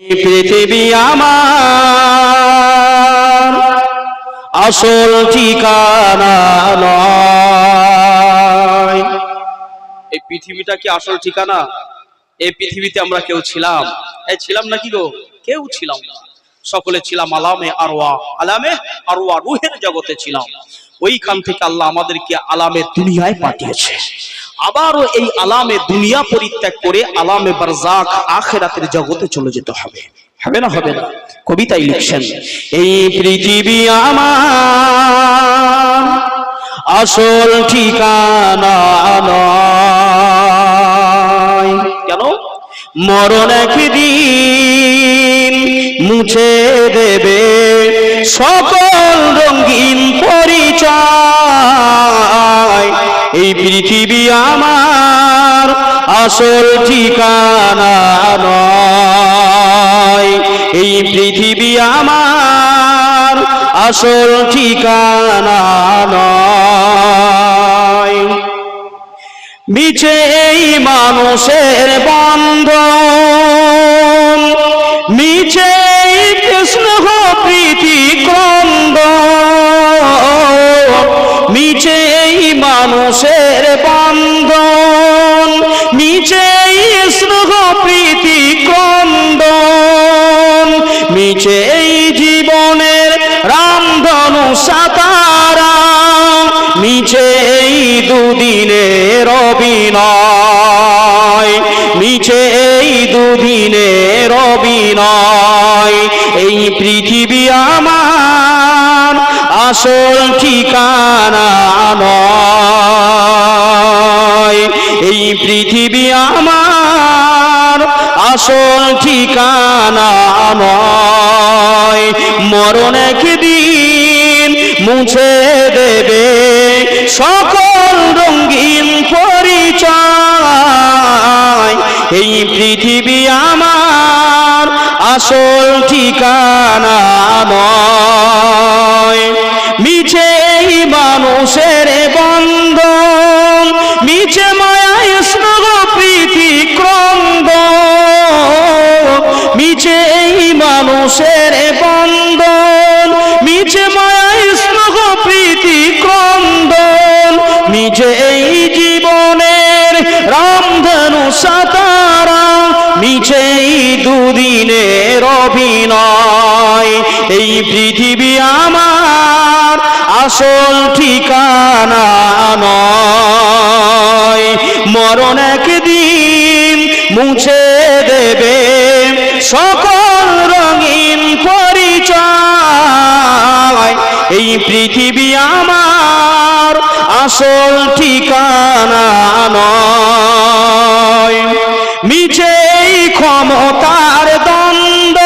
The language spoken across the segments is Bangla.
পৃথিবী আমার আসল ঠিকানা এই পৃথিবীটা কি আসল ঠিকানা? এই পৃথিবীতে আমরা কেউ ছিলাম। এই ছিলাম নাকি গো? কেউ ছিলাম না। সকলে ছিলাম আলামে আরওয়া। আলামে আরওয়া রুহের জগতে ছিলাম। ওইখান থেকে আল্লাহ আমাদেরকে আলামে দুনিয়ায় পাঠিয়েছে। আবারও এই আলামে দুনিয়া পরিত্যাগ করে আলামে বারজাক আখেরাতের জগতে চলে যেতে হবে। হবে না হবে না? কবিতায় লিখছেন, এই পৃথিবী আমার আসল ঠিকানা নয়। কেন? মরণ একদিন মুছে দেবে সকল রঙিন পরিচয় এই পৃথিবী আমার আসল ঠিকানা নয়। এই পৃথিবী আমার আসল ঠিকানা নয়। মিছে এই মানুষের বন্ধ মিছে কৃষ্ণ প্রীতি ক্রন্দ মানুষের বন্ধন এই স্নেহ প্রীতি ক্রন্দন মিছে এই জীবনের রামধনু সাতারা মিছে এই দুদিনের অভিনয় এই দুদিনের অভিনয়, এই পৃথিবী আমার আসল ঠিকানা নয়। এই পৃথিবী আমার আসল ঠিকানা নয়। মরণ একদিন মুছে দেবে। সকল রঙ্গিন পরিচয়। এই পৃথিবী আমার আসল ঠিকানা নয়। মিছে মানুষের বন্ধন মানুষের বন্ধন মিছে মায়া স্নেহ প্রীতি ক্রন্দন মিছে এই জীবনের রামধনু সাতারা মিছে এই দুদিনের অভিনয়। এই পৃথিবী আমার আসল ঠিকানা নয়। মরণ একদিন মুছে দেবে সকল পৃথিবী আমার আসল ঠিকানা নয়। মিছে এই ক্ষমতার দ্বন্দ্ব।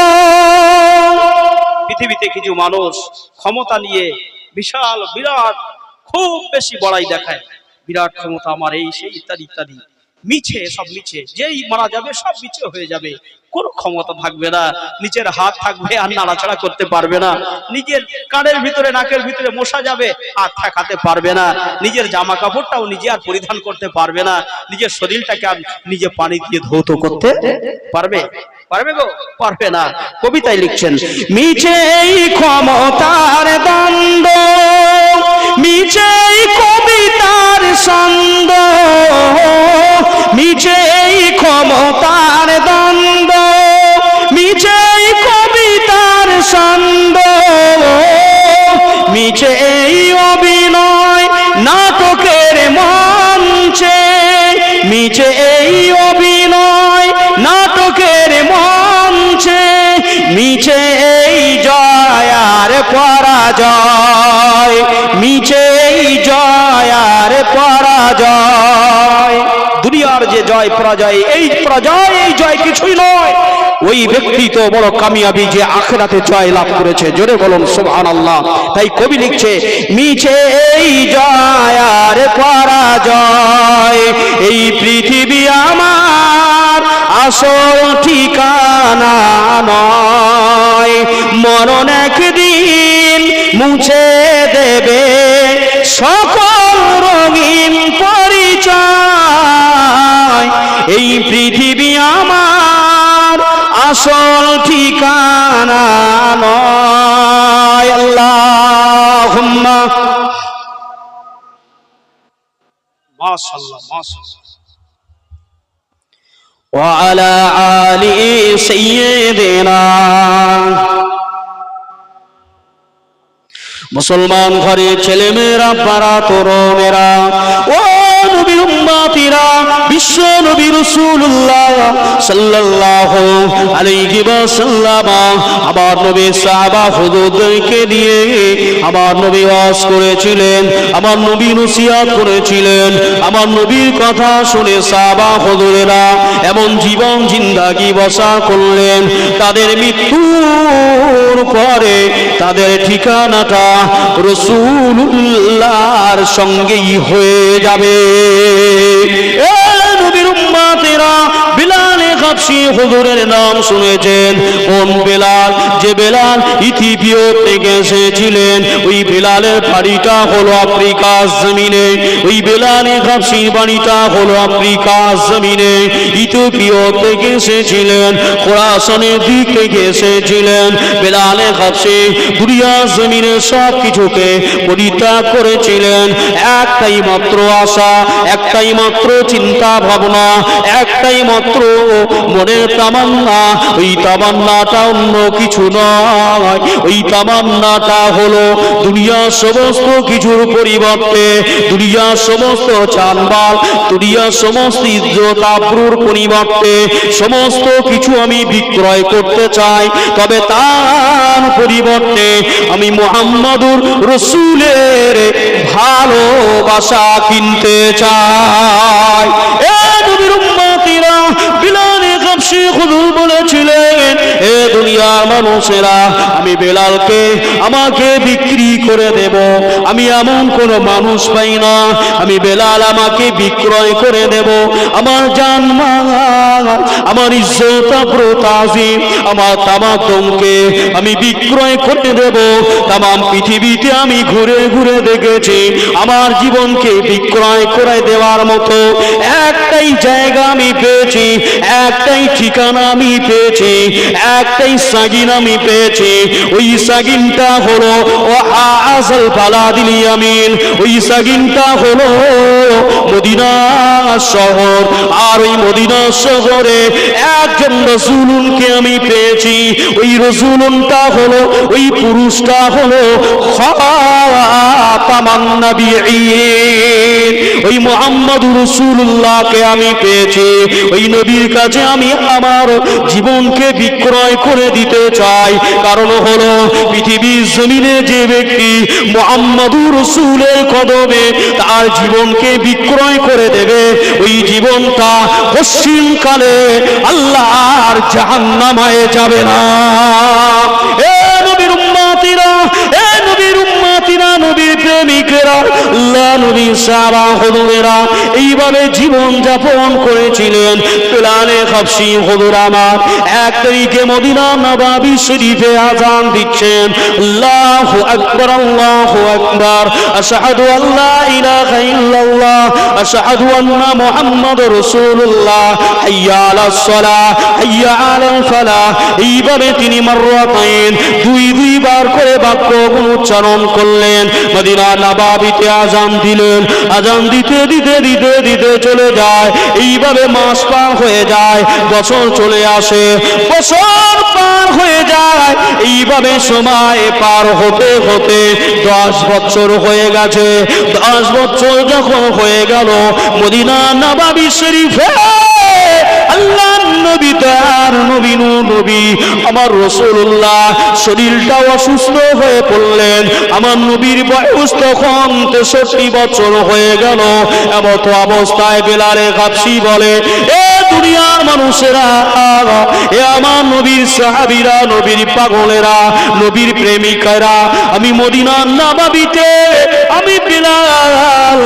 পৃথিবীতে কিছু মানুষ ক্ষমতা নিয়ে বিশাল, বিরাট, খুব বেশি বড়াই দেখায়। বিরাট ক্ষমতা আমার এই, সেই, ইত্যাদি ইত্যাদি। মিছে, সব মিছে। যেই মারা যাবে, সব মিছে হয়ে যাবে। কোনো ক্ষমতা থাকবে না নিচের হাত থাকবে আর নাড়াচাড়া করতে পারবে না। নিজের কানের ভিতরে, নাকের ভিতরে মশা যাবে, আর ঠেকাতে পারবে না। নিজের জামা কাপড়টাও নিজে আর পরিধান করতে পারবে না। নিজের শরীরটাকে আর নিজে পানি দিয়ে ধৌত করতে পারবে? পারবে গো? পারবে না। কবিতায় লিখছেন, মিছে এই ক্ষমতার দ্বন্দ্ব, মিছে এই কবিতার ছন্দ, মিছে এই ক্ষমতার দ্বন্দ্ব মিছে এই অভিনয় নাটকের মঞ্চে। মিছে এই অভিনয় নাটকের মঞ্চে। মিছে এই জয় আর পরাজয়। জয় পরাজয়, এই পরাজয়, এই জয় কিছুই নয়। ওই ব্যক্তি তো বড় কামিয়াবি যে আখেরাতে জয় লাভ করেছে। জোরে বলুন সুবহান আল্লাহ তাই কবি লিখছে, মিছে এই জয় আর পরাজয়, এই পৃথিবী আমার আসল ঠিকানা নয়। মরণ একদিন মুছে দেবে সকল রঙিন পরিচয় এই পৃথিবী আমার আসল ঠিকানা নয় আল্লাহুম্মা মাশাআল্লাহ মাশাআল্লাহ وعلى آل سيدنا মুসলমান ঘরে ছেলে মেয়েরা পাড়া তরুণেরা ও উম্মাতিরা বিশ্ব নবী রাসূলুল্লাহ সাল্লাল্লাহু আলাইহি ওয়াসাল্লাম আমার নবী সাহাবা হুজুরদেরকে দিয়ে আমার নবী ওয়াজ করেছিলেন আমার নবী নসিহত করেছিলেন। আমার নবীর কথা শুনে সাহাবা হুজুরেরা এমন জীবন জিন্দাগি বসা করলেন, তাদের মৃত্যুর পরে তাদের ঠিকানাটা রসুল্লাহর সঙ্গেই হয়ে যাবে। এ নবীর উম্মাতেরা হাবশি হুজুরের নাম শুনেছেন। কোন বেলাল? যে বেলাল ইথিওপিয়া থেকে এসেছিলেন, ওই বেলালের বাড়িটা হলো আফ্রিকা জমিনে। ওই বেলালে হাবশির বাড়িটা হলো আফ্রিকা জমিনে। ইথিওপিয়া থেকে এসেছিলেন, খোরাসনের দিক থেকে এসেছিলেন। বেলালে হাবশি দুনিয়া জমিনে সব কিছুকে পরিত্যাগ করেছিলেন। একটাই মাত্র আশা, একটাই মাত্র চিন্তা ভাবনা, একটাই মাত্র মনের তামান্না, ওই তামান্নাটা অন্য কিছু নয়। ওই তামান্নাটা হলো দুনিয়ার সমস্ত কিছুর পরিবর্তে, দুনিয়ার সমস্ত চানবাল, দুনিয়ার সমস্ত ইজ্জত আব্রুর পরিবর্তে, সমস্ত কিছু আমি বিক্রয় করতে চাই। তবে তার পরিবর্তে আমি মোহাম্মদুর রসুলের ভালোবাসা কিনতে চাই। এ কাবসি হুজুর বলেছিলেন এ দুনিয়ার মানুষেরা, আমি বেলালকে আমাকে বিক্রি করে দেব। আমি এমন কোন মানুষ পাই না। আমি বেলাল আমাকে বিক্রয় করে দেব। আমার আমার ইজ্জত আমার তামাকমকে আমি বিক্রয় করে দেব। তাম পৃথিবীতে আমি ঘুরে ঘুরে দেখেছি, আমার জীবনকে বিক্রয় করে দেওয়ার মতো একটাই জায়গা আমি পেয়েছি, একটাই ঠিকানা আমি পেয়েছি, একটাই সাগিন আমি পেয়েছি। ওই সাগিনটা হলো ও আসল পালাদিল আমিন। ওই সাগিনটা হলো মদিনা শহর। আর ওই মদিনা শহরে একজন রসুলুনকে আমি পেয়েছি। ওই রসুলুনটা হলো, ওই পুরুষটা হলো ওই মোহাম্মদ রসুল্লাহকে আমি পেয়েছি। ওই নবীর কাছে আমি আমার জীবনকে বিক্রয় করে দিতে চাই। কারণ হলো পৃথিবীর জমিনে যে ব্যক্তি মোহাম্মদুর রসুলের কদমে তার জীবনকে বিক্রয় করে দেবে, ওই জীবনটা পশ্চিমকালে আল্লাহর জাহান্নামায় যাবে না এ নবীর উম্মাতিরা এ নবীর উম্মাতিরা নবীর প্রেমিকেরা আল্লাহ নবী সারা হদুরেরা এইভাবে জীবন যাপন করেছিলেন। প্লানে হদুর আমার, এক তারিখে মদিনা আজান দিচ্ছেন। আল্লাহু আল্লাহু আকবার। আশহাদু আল্লা ইলাহা ইল্লাল্লাহ, আশহাদু আন্না মুহাম্মাদুর রাসূলুল্লাহ। হাইয়া আলাস সালাহ, হাইয়া আলাল ফালাহ। এইভাবে তিনি মাররাতাইন দুই দুইবার করে বাক্য উচ্চারণ করলেন। মদিনা নবাবিতে আজান দিলেন। আজান দিতে দিতে দিতে দিতে চলে যায়। এইভাবে মাস পার হয়ে যায়, বছর চলে আসে, বছর পার হয়ে যায়। এইভাবে সময় পার হতে হতে দশ বছর হয়ে গেছে। দশ বছর যখন হয়ে গেল মদিনা নবাবি শরীফে আল্লাহ নবী তার নবী আমার রসুল্লাহ অসুস্থ হয়ে পড়লেন। আমার নবীর বয়স তখন তেষট্টি বছর হয়ে গেল। এমত অবস্থায় বেলারে কাপসি বলে, এ দুনিয়ার মানুষেরা, এ আমার নবীর সাহাবিরা, নবীর পাগলেরা, নবীর প্রেমিকারা, আমি মদিনার নাবাবিতে আমি বিলাল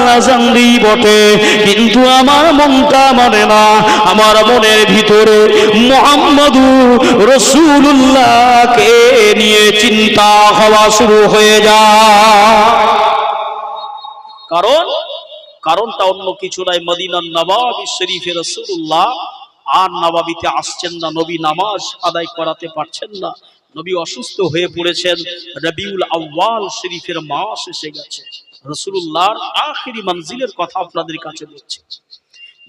বটে। কিন্তু আমার মনটা মানে না, আমার মনের ভিতরে মোহাম্মদু রসুল্লাহকে নিয়ে চিন্তা হওয়া শুরু হয়ে যায়। কারণ, কারণটা অন্য কিছু নাই। মদিনার নবাব শরীফে রসুল্লাহ আর নবাবিতে আসছেন না, নবী নামাজ আদায় করাতে পারছেন না। নবী অসুস্থ হয়ে পড়েছেন, রবিউল আউ্বাল শরীফের মাস এসে গেছে। রসুল্লাহর আখিরি মঞ্জিলের কথা আপনাদের কাছে বলছি।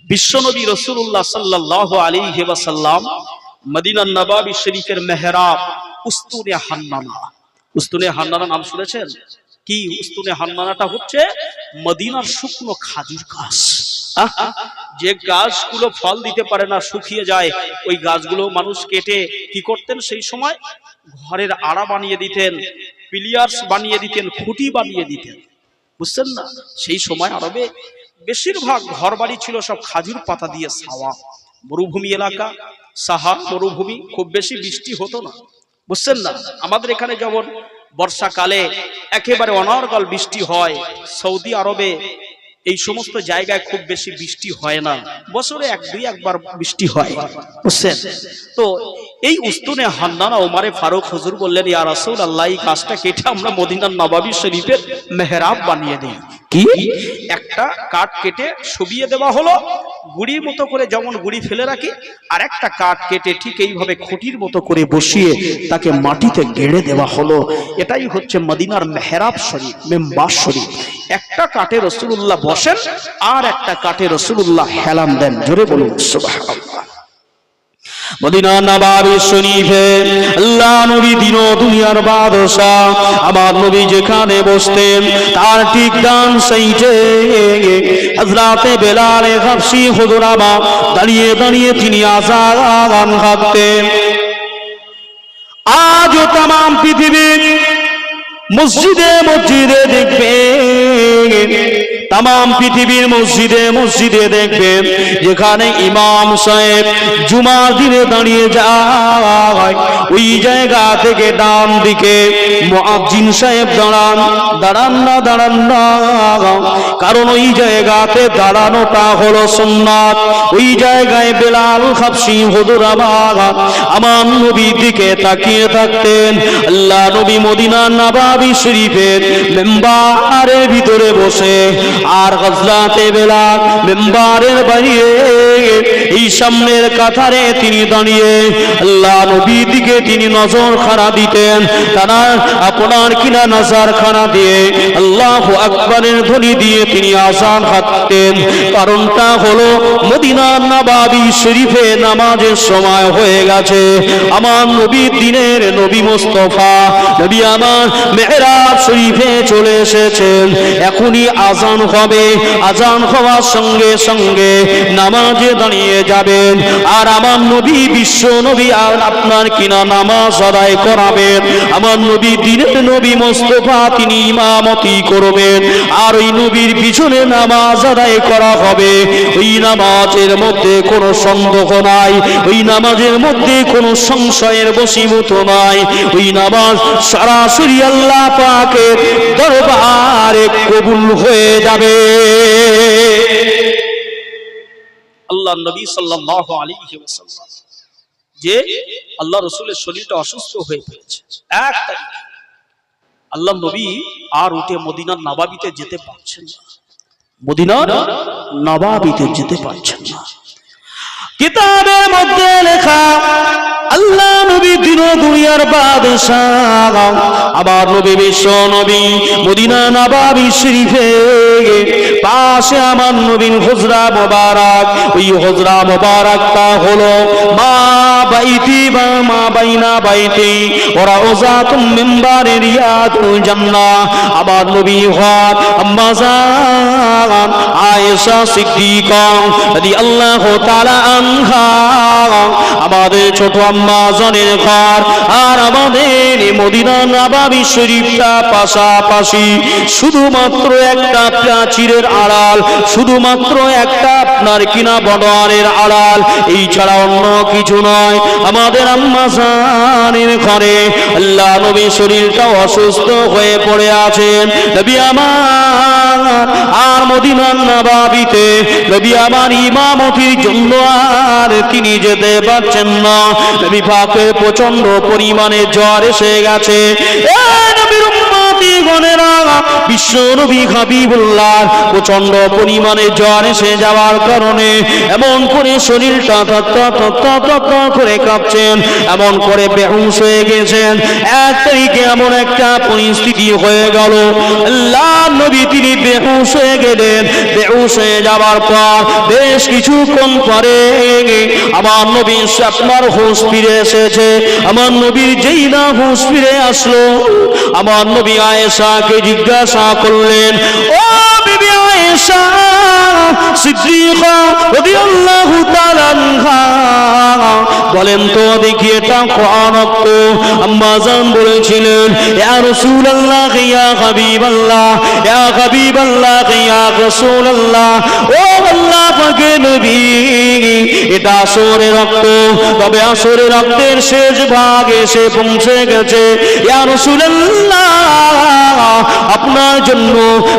বিশ্বনবী রসুল্লাহ সাল্লাহ আলী হেবাসাল্লাম মদিনার নবাবী শরীফের মেহরাব উস্তুনে হান্নানা। উস্তুনে হান্নানা নাম শুনেছেন? কি উস্তুনে হান্নানাটা হচ্ছে মদিনার শুকনো খাজুর গাছ। যে গাছগুলো ফল দিতে পারে না, শুকিয়ে যায়, ওই গাছগুলো মানুষ কেটে কি করতেন সেই সময়? ঘরের আড়া বানিয়ে দিতেন, পিলিয়ার্স বানিয়ে দিতেন, খুঁটি বানিয়ে দিতেন। বুঝছেন না? সেই সময় আরবে বেশিরভাগ ঘর বাড়ি ছিল সব খাজুর পাতা দিয়ে ছাওয়া। মরুভূমি এলাকা সাহার মরুভূমি, খুব বেশি বৃষ্টি হতো না। বুঝছেন না? আমাদের এখানে যেমন বর্ষাকালে একেবারে অনর্গল বৃষ্টি হয়, সৌদি আরবে এই সমস্ত জায়গায় খুব বেশি বৃষ্টি হয় না। বছরে এক দুই একবার বৃষ্টি হয়। বুঝছেন? তো এই উস্তুনে হান্নানা ওমারে ফারুক হুজুর বললেন ইয়া রাসূল আল্লাহ এই গাছটা কেটে আমরা মদিনার নবাবী শরীফের মেহরাব বানিয়ে দিই। কি? একটা কাঠ কেটে শুবিয়ে দেওয়া হলো গুড়ির মতো করে যেমন গুড়ি ফেলে রাখি আর একটা কাঠ কেটে ঠিক এইভাবে খুঁটির মতো করে বসিয়ে তাকে মাটিতে গেড়ে দেওয়া হলো। এটাই হচ্ছে মদিনার মেহরাব শরীফ মেম্বার শরীফ। একটা কাঠে রসুল্লাহ বসেন আর একটা কাঠে রসুল্লাহ হেলান দেন। জোরে বলুন সুবহানাল্লাহ। মদিনা নবাবী শরীফে আল্লাহ নবী দিন দুনিয়ার বাদশাহ আমার নবী যেখানে বসতেন, তার ঠিক ডান হযরতে বেলাল হাবশী হুজুর আমার দাঁড়িয়ে দাঁড়িয়ে তিনি আযান হাঁকতেন আজও তাম পৃথিবী মসজিদে মসজিদে দেখবে তাম পৃথিবীর মসজিদে মসজিদে দেখবেন, যেখানে ইমাম সাহেব জুমার দিনে দাঁড়িয়ে যায়। ওই জায়গা থেকে ডান দিকে মুয়াজ্জিন সাহেব দাঁড়ান দাঁড়ান না দাঁড়ান না। কারণ ওই জায়গাতে দাঁড়ানোটা হলো সুন্নাত। ওই জায়গায় বেলাল খাবসি হুজুর আমার নবীর দিকে তাকিয়ে থাকতেন। আল্লাহ নবী মদিনা নবাবী শরীফের মেম্বারের ভিতরে বসে আর গজলাতে বেলা মেম্বারের বাইরে এই সামনের কাতারে তিনি দাঁড়িয়ে, আল্লাহ নবী দিকে তিনি নজর খাড়া দিতেন, তারা আপনার কিনা নজর খাড়া দিয়ে আল্লাহ আকবরের ধ্বনি দিয়ে তিনি আসান হাঁটতেন। কারণটা হলো মদিনা নবাবী শরীফে নামাজের সময় হয়ে গেছে। আমার নবীর দিনের নবী মোস্তফা, নবী আমার মেহরাব শরীফে চলে এসেছেন। এখনই আজান হবে। আজান হওয়ার সঙ্গে সঙ্গে নামাজে দাঁড়িয়ে যাবেন। আর আমার নবী, বিশ্ব নবী, আর আপনার কিনা নামাজ আদায় করাবেন। আমার নবী, দিনের নবী মোস্তফা, তিনি ইমামতি করবেন। আর ওই নবীর পিছনে নামাজ আদায় করা হবে। ওই নামাজের মধ্যে কোনো সন্দেহ নাই, ওই নামাজের মধ্যে কোনো সংশয়ের বসীভূত নাই। ওই নামাজ সরাসরি আল্লাহ পাকের দরবারে কবুল হয়ে যাবে। আল্লাহ নবী সাল্লাল্লাহু আলাইহি ওয়াসাল্লাম যে আল্লাহ রসুলের শরীরটা অসুস্থ হয়ে পড়েছে। এক তারিখ। আল্লাহ নবী আর উঠে মদিনার নবাবিতে যেতে পারছেন না। মদিনার নবাবিতে যেতে পারছেন না। কিতাবের মধ্যে লেখা, আল্লাহ নবী দিন দুনিয়ার বাদশাহ। আবার নবী বিশ্ব নবী মদিনা নবাবী শরীফে পাশে আমার নবীন হুজরা মোবারক। ওই হুজরা মোবারকটা হলো মা বাইতি বা মা বাইনা বাইতি। ওরা ওজাতুম মিম্বারে রিয়াতুল জান্নাহ। আবার নবী হওয়ার আম্মা জান আয়েশা সিদ্দিকা রাদিয়াল্লাহু তাআলা আমাদের ছোট আম্মা জনের ঘর আর আমাদের মদিনা নবাবী শরীফটা পাশাপাশি শুধুমাত্র একটা প্রাচীরের আড়াল, শুধুমাত্র একটা আপনার কিনা বনোয়ারের আড়াল, এই ছাড়া অন্য কিছু নয়। আমাদের আম্মা জানের ঘরে আল্লাহ নবী শরীরটা অসুস্থ হয়ে পড়ে আছেন। নবী আমার, আর মদিনার নবাবিতে নবী আমার ইমামতির জন্য তিনি যেতে পারছেন না? নবী প্রচণ্ড পরিমাণে জ্বর এসে গেছে। এ নবীর উম্মতি গণেরা বিশ্ব নবী হাবিবুল্লাহ প্রচণ্ড পরিমাণে জ্বর এসে যাওয়ার কারণে এমন করে শরীরটা তত্ত্ব করে কাঁপছেন, এমন করে বেহুশ হয়ে গেছেন। এক তারিখে এমন একটা পরিস্থিতি হয়ে গেল। নবী তিনি বেহুশ হয়ে গেলেন। বেহুশ হয়ে যাওয়ার পর বেশ কিছুক্ষণ পরে আমার নবী আপনার হুঁশ ফিরে এসেছে। আমার নবীর যেই না হুঁশ ফিরে আসলো, আমার নবী আয়েশাকে জিজ্ঞাসা করলেন, ও বিবি আয়েশা সিদ্দিকা বলেন, তো দেখি এটা কোরআনত আম্মা জান বলেছিলেন, ইয়া রাসূলুল্লাহ, ইয়া হাবিবাল্লাহ ইয়া হাবিবাল্লাহ, ইয়া রাসূলুল্লাহ, ও আল্লাহ নবী, এটা আসরে রক্ত তবে আসরে রক্তের শেষ ভাগ এসে পৌঁছে গেছে। ইয়া রাসূলুল্লাহ আপনার জন্য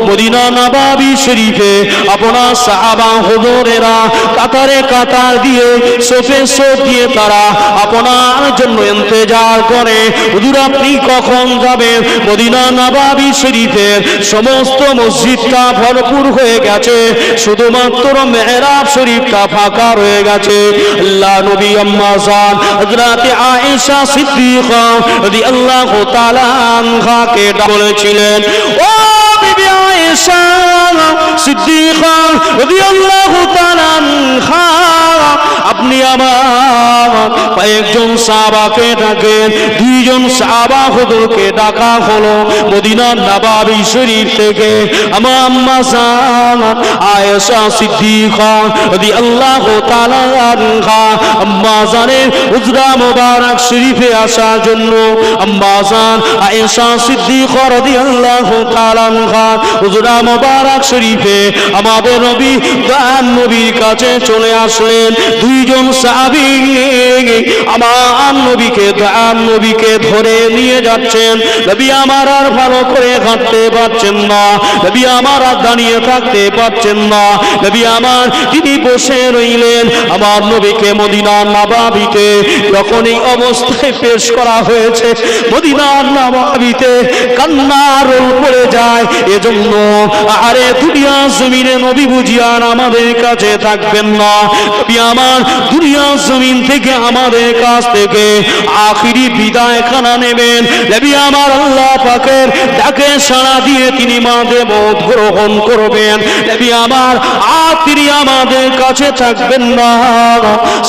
মদিনা নবাবী শরীফে আপনার সাহাবা হুজুরেরা কাতারে কাতার দিয়ে সোফে সোফ দিয়ে তারা আপনার জন্য ইন্তজার করে। হুজুর, আপনি কখন যাবেন? মদিনা নবাবী শরীফের সমস্ত মসজিদটা ভরপুর হয়ে গেছে। শুধুমাত্র মেহরাব শরীফটা ফাঁকা রয়ে গেছে। আল্লাহ নবী আম্মা জান, হযরতে আয়েশা সিদ্দিকা রাদিয়াল্লাহু তাআলা আনহাকে বলেছিলেন ও বিবি আয়েশা সিদ্দিকা রাদিয়াল্লাহু তাআলা আপনি আমার কয়েকজন সাহাবাকে ডাকেন, দুইজন সাহাবা হুজুরকে ডাকা হলো মদিনার নবাবী শরীফ থেকে। আমার আম্মা জান আয়েশা আনহা, আম্মা জানের হুজরা মোবারক শরীফে আসার জন্য। আম্মা জান, আয়েশা আনহা হুজরা মোবারক শরীফে আমাদের নবী দান নবীর কাছে চলে আসলেন। দুইজন সাহাবী আমার নবীকে দান নবীকে ধরে নিয়ে যাচ্ছেন। নবী আমার আর ভালো করে হাঁটতে পারছেন না। নবী আমার আর দাঁড়িয়ে থাকতে পারছেন না। নবী আমার তিনি বসে রইলেন, আমার নবীকে মদিনার নাবাবিতে যখন এই অবস্থায় পেশ করা হয়েছে মদিনার নাবাবিতে কান্নার পড়ে যায়। এজন্য আরে দুনিয়া জমিনে নবী বুঝিয়ার আমাদের কাছে থাকবেন না। নবী আমার দুনিয়া জমিন থেকে আমাদের কাছ থেকে আখিরি বিদায় খানা নেবেন। নবী আমার আল্লাহ পাকের ডাকে সাড়া দিয়ে তিনি মাঝে মত গ্রহণ করবেন। নবী আমার, আর তিনি আমাদের কাছে থাকবেন না।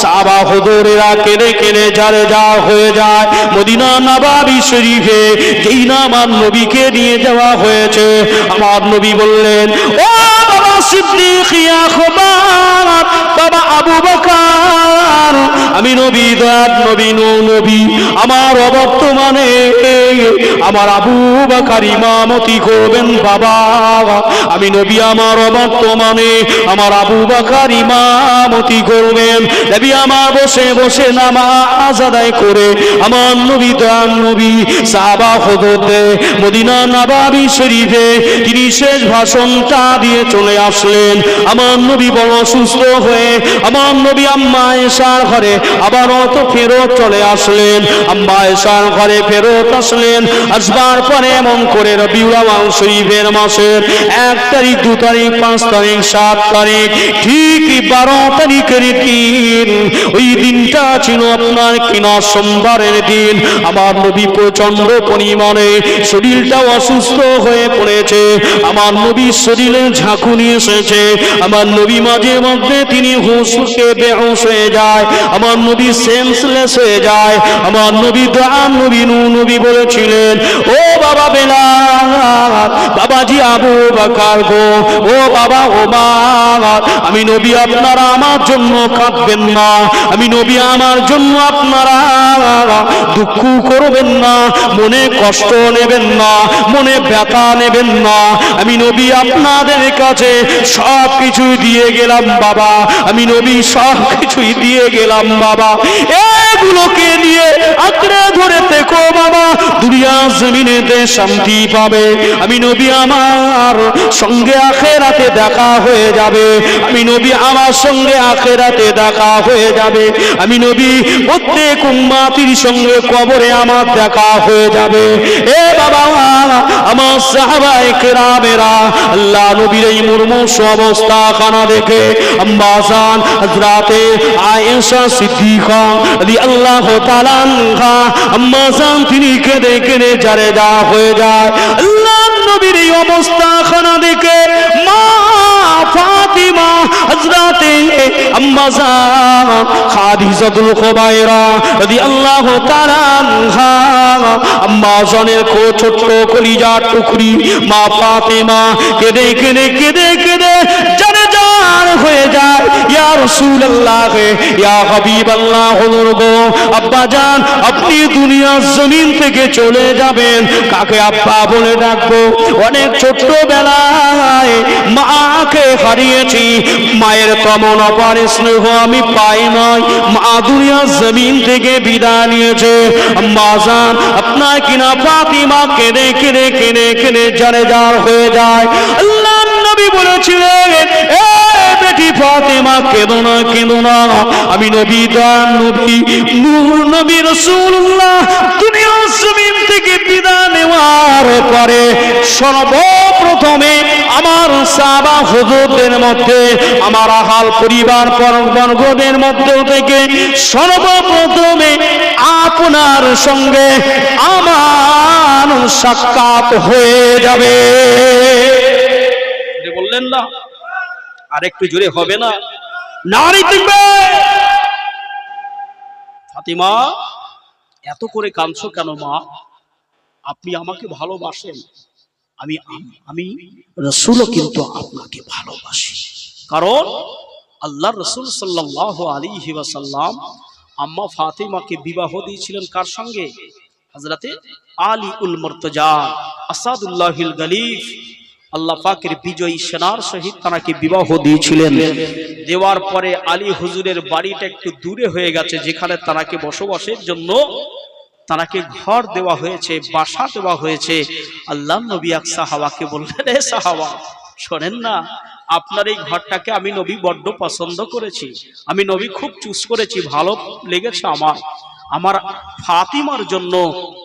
সাবা হুদুরেরা কেড়ে কেড়ে যারে যা হয়ে যায়। মদিনা নবাবী শরীফে যেই না আমার নবীকে নিয়ে যাওয়া হয়েছে। আমার নবী বললেন, ও সিদ্দিক ইয়া খোবার বাবা আবু বকর। আমি নবী দয়াত নবী, নৌ নবী। আমার অবর্তমানে আমার আবু বাকার ইমামতি করবেন বাবা? আমি নবী, আমার অবর্তমানে আমার আবু বাকার ইমামতি করবেন? নবী আমার বসে বসে নামাজ আদায় করে আমার নবী দয়ান নবী, সাহাবা হদতে মদিনা নবাবী শরীফে তিনি শেষ ভাষণটা দিয়ে চলে আসলেন। আমার নবী বড় সুস্থ হয়ে, আমার নবী আম্মা এসার ঘরে আবার অত ফেরত চলে আসলেন। আম্মা এসার ঘরে ফেরত আসলেন। আসবার পরে এমন করে রবিউল শরীফের মাসের এক তারিখ, দু তারিখ, পাঁচ তারিখ, সাত তারিখ, ঠিক বারো তারিখের দিন। ওই দিনটা ছিল আপনার কিনা সোমবারের দিন। আমার নবী প্রচণ্ড পরিমাণে শরীরটা অসুস্থ হয়ে পড়েছে। আমার নবীর শরীরে ঝাঁকুনি এসেছে। আমার নবী মাঝে মধ্যে তিনি হুঁশকে বেহুশ হয়ে যায়। আমার নবী সেন্সলেস হয়ে যায়। আমার নবী দান নবী নু নবী বলেছিলেন, ও বাবা বেলাল, বাবাজি আবু বাকার গো, ও বাবা ও আমি নবী আপনারা আমার জন্য কাঁদবেন না, আমি নবী আমার জন্য আপনারা দুঃখ করবেন না, মনে কষ্ট নেবেন না, মনে ব্যথা নেবেন না, আমি নবী আপনাদের কাছে সব কিছুই দিয়ে গেলাম বাবা, আমি নবী সব কিছুই দিয়ে গেলাম, বাবা। এগুলোকে নিয়ে আঁকড়ে ধরে দেখো বাবা। দুনিয়া জমিনেতে শান্তি পাবে। আমি নবী আমার সঙ্গে আখেরাতে দেখা হয়ে যাবে। আমি নবী আমার সঙ্গে আখেরাতে দেখা হয়ে যাবে। আমি নবী প্রত্যেক উম্মাতির সঙ্গে কবরে আমার দেখা হয়ে যাবে। এ বাবা, আমার সাহাবায়ে কেরামেরা, আল্লাহ নবীর এই মুরমুষ অবস্থা খানা দেখে আম্বাসান হযরতে আয়েশা সিদ্দিকা তাআলা আনহা আম্বাসান তিনি কেঁদে কেঁদে জারে যা হয়ে যায়। আল্লাহ নবীর এই অবস্থা খানা দেখে মা ফাতিমা আম্মাজান খাদিজাতুল খুবাইরা রাদিয়াল্লাহু তাআলা আনহা আম্মাজানের কো ছোট্ট কলিজার টুকরি মা ফাতিমা কেঁদে কেঁদে কেঁদে কেঁদে হয়ে যায়। ইয়া রাসূলুল্লাহ, ইয়া হাবিবাল্লাহ হুজুর গো আব্বা জান, আপনি দুনিয়ার জমিন থেকে চলে যাবেন। কাকে আব্বা বলে ডাকবো? অনেক ছোট্টবেলায় মাকে হারিয়েছি। মায়ের তেমন অপার স্নেহ আমি পাই নাই। মা দুনিয়ার জমিন থেকে বিদায় নিয়েছে। আম্মা জান, আপনার কিনা ফাতিমা কেঁদে কেঁদে কেঁদে কেঁদে হয়ে যায়। আল্লাহ নবী বলেছিলেন, এ বেটি ফাতেমা, কেঁদো না কেঁদো না। আমি নবী, দান নবী, নূর নবী রাসূলুল্লাহ, দুনিয়ার জমিন থেকে নেওয়ার পরে সর্বপ্রথমে আমার সাবা হুজুরদের মধ্যে, আমার আহাল পরিবার থেকে সর্বপ্রথমে আপনার সঙ্গে আমার সাক্ষাৎ হয়ে যাবে। বললেন না। আর একটু জোরে হবে না। নারী দেখবে ফাতিমা এত করে কাঁদছো কেন মা? আপনি আমাকে ভালোবাসেন। আমি আমি রসুলও কিন্তু আপনাকে ভালোবাসি। কারণ আল্লাহ রসুল সাল্লাহ আলী ওয়াসাল্লাম আম্মা ফাতিমাকে বিবাহ দিয়েছিলেন কার সঙ্গে? হজরতে আলী উল মর্তজা আসাদুল্লাহিল গলিফ। আল্লাহ পাকের বিজয়ী সেনার সহিত তাকে বিবাহ দিয়েছিলেন। দেওয়ার পরে আলী হুজুরের বাড়িটা একটু দূরে হয়ে গেছে যেখানে তারাকে বসবাসের জন্য তারাকে ঘর দেওয়া হয়েছে বাসা দেওয়া হয়েছে। আল্লাহ নবী এক সাহাবাকে বললেন রে সাহাবা শোনেন না আপনার এই ঘরটাকে আমি নবী বড্ড পছন্দ করেছি। আমি নবী খুব চুজ করেছি ভালো লেগেছে আমার। আমার ফাতিমার জন্য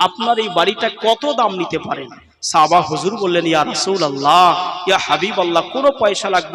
আপনার এই বাড়িটা কত দাম নিতে পারেন? সাবা হুজুর বললেন ইয়া রসুল আল্লাহ ইয়া হাবিব আল্লাহ কোনো পয়সা লাগবে